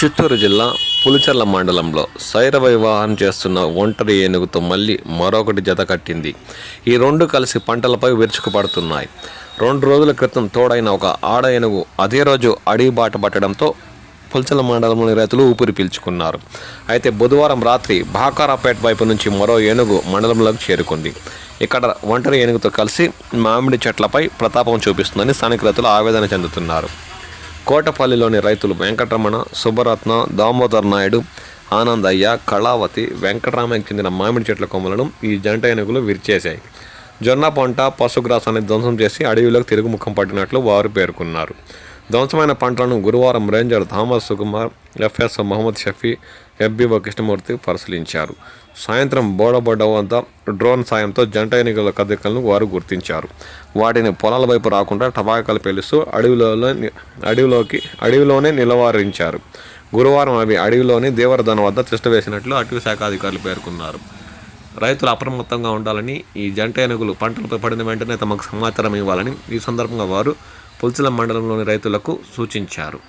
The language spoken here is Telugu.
చిత్తూరు జిల్లా పులిచెర్ల మండలంలో శైర వివాహం చేస్తున్న ఒంటరి ఏనుగుతో మళ్ళీ మరొకటి జత కట్టింది. ఈ రెండు కలిసి పంటలపై విరుచుకుపడుతున్నాయి రెండు రోజుల క్రితం తోడైన ఒక ఆడ ఏనుగు అదే రోజు అడవి బాట పట్టడంతో పులిచెల మండలంలోని రైతులు ఊపిరి పీల్చుకున్నారు. అయితే బుధవారం రాత్రి భాకారాపేట వైపు నుంచి మరో ఏనుగు మండలంలోకి చేరుకుంది. ఇక్కడ ఒంటరి ఏనుగుతో కలిసి మామిడి చెట్లపై ప్రతాపం చూపిస్తుందని స్థానిక రైతులు ఆవేదన చెందుతున్నారు. కోటపల్లిలోని రైతులు వెంకటరమణ సుబ్బరత్న దామోదర్ నాయుడు ఆనందయ్య కళావతి వెంకటరామయ్యకు చెందిన మామిడి చెట్ల కొమ్మలను ఈ జంట ఏనుగులు విరిచేశాయి. జొన్న పంట పశుగ్రాసాన్ని ధ్వంసం చేసి అడవిలోకి తిరుగుముఖం పట్టినట్లు వారు పేర్కొన్నారు. ధ్వంసమైన పంటలను గురువారం ranger Thomas Sukumar FS Mohammed Shafi FBO Krishnamurthy పరిశీలించారు. సాయంత్రం బోడబడ్డ వద్ద డ్రోన్ సాయంతో జంట ఎన్నికల కదలికలను వారు గుర్తించారు. వాటిని పొలాల వైపు రాకుండా టపాకాలు పేలుస్తూ అడవిలో అడవిలోకి అడవిలోనే నిలవారించారు. గురువారం అవి అడవిలోని దేవరధన వద్ద తిష్ట వేసినట్లు అటవీ శాఖ అధికారులు పేర్కొన్నారు. రైతులు అప్రమత్తంగా ఉండాలని ఈ జంట ఏనుగులు పంటలపై పడిన వెంటనే తమకు సమాచారం ఇవ్వాలని ఈ సందర్భంగా వారు పుల్చల మండలంలోని రైతులకు సూచించారు.